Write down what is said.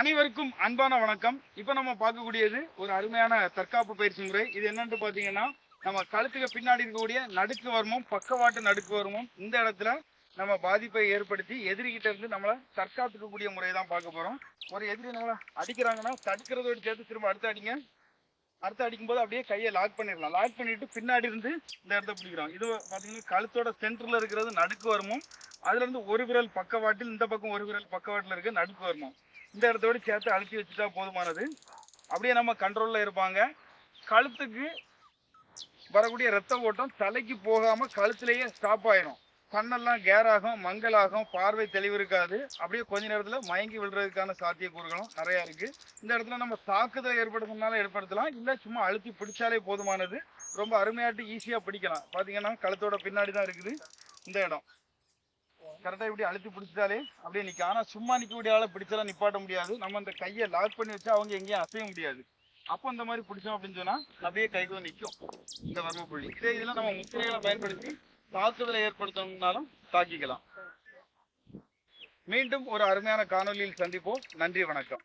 அனைவருக்கும் அன்பான வணக்கம். இப்போ நம்ம பார்க்கக்கூடியது ஒரு அருமையான தற்காப்பு பயிற்சி முறை. இது என்னன்னு பார்த்தீங்கன்னா நம்ம கழுத்துக்கு பின்னாடி இருக்கக்கூடிய நடுக்கு வருமம் பக்கவாட்டு நடுக்கு வருமம் இந்த இடத்துல நம்ம பாதிப்பை ஏற்படுத்தி எதிரிகிட்ட இருந்து நம்மளை தற்காத்துக்கக்கூடிய முறையை தான் பார்க்க போறோம். ஒரு எதிரி நம்மளை அடிக்கிறாங்கன்னா தடுக்கிறதோட சேர்த்து திரும்ப அடுத்து அடிங்க. அடுத்து அடிக்கும்போது அப்படியே கையை லாக் பண்ணிடலாம். லாக் பண்ணிட்டு பின்னாடி இருந்து இந்த இடத்த பிடிக்கிறோம். இது பார்த்தீங்கன்னா கழுத்தோட சென்டர்ல இருக்கிறது நடுக்கு வருமம். அதுல இருந்து ஒரு விரல் பக்கவாட்டில் இந்த பக்கம் ஒரு விரல் பக்கவாட்டில் இருக்க நடுக்கு வரணும் இந்த இடத்தோட சேர்த்து அழுத்தி வச்சுட்டா போதுமானது. அப்படியே நம்ம கண்ட்ரோலில் இருப்பாங்க. கழுத்துக்கு வரக்கூடிய ரத்த ஓட்டம் தலைக்கு போகாமல் கழுத்துலயே ஸ்டாப் ஆயிடும். கண்ணெல்லாம் கேராகும் மங்கலாகும் பார்வை தெளிவு இருக்காது. அப்படியே கொஞ்ச நேரத்தில் மயங்கி விழுறதுக்கான சாத்தியக்கூறுகளும் நிறையா இருக்குது இந்த இடத்துல நம்ம தாக்குதல் ஏற்படுத்தினாலும் ஏற்படுத்தலாம். இல்லை சும்மா அழுத்தி பிடிச்சாலே போதுமானது. ரொம்ப அருமையாட்டு ஈஸியாக பிடிக்கலாம். பார்த்தீங்கன்னா கழுத்தோட பின்னாடி தான் இருக்குது இந்த இடம். கரெக்டாக இப்படி அழுத்தி பிடிச்சிட்டாலே அப்படியே நிற்கும் ஆனால் சும்மா நிற்கக்கூடிய ஆளை பிடிச்சாலும் நிப்பாட்ட முடியாது. நம்ம அந்த கையை லாக் பண்ணி வச்சா அவங்க எங்கேயும் அசைய முடியாது. அப்போ இந்த மாதிரி பிடிச்சோம் அப்படின்னு சொன்னா அப்படியே கைக்குள்ள நிற்கும் இந்த வர்ம புள்ளி. இதே இதில் நம்ம முத்திரைகளை பயன்படுத்தி தாக்குதலை ஏற்படுத்தணும்னாலும் தாக்கிக்கலாம். மீண்டும் ஒரு அருமையான காணொலியில் சந்திப்போம். நன்றி வணக்கம்.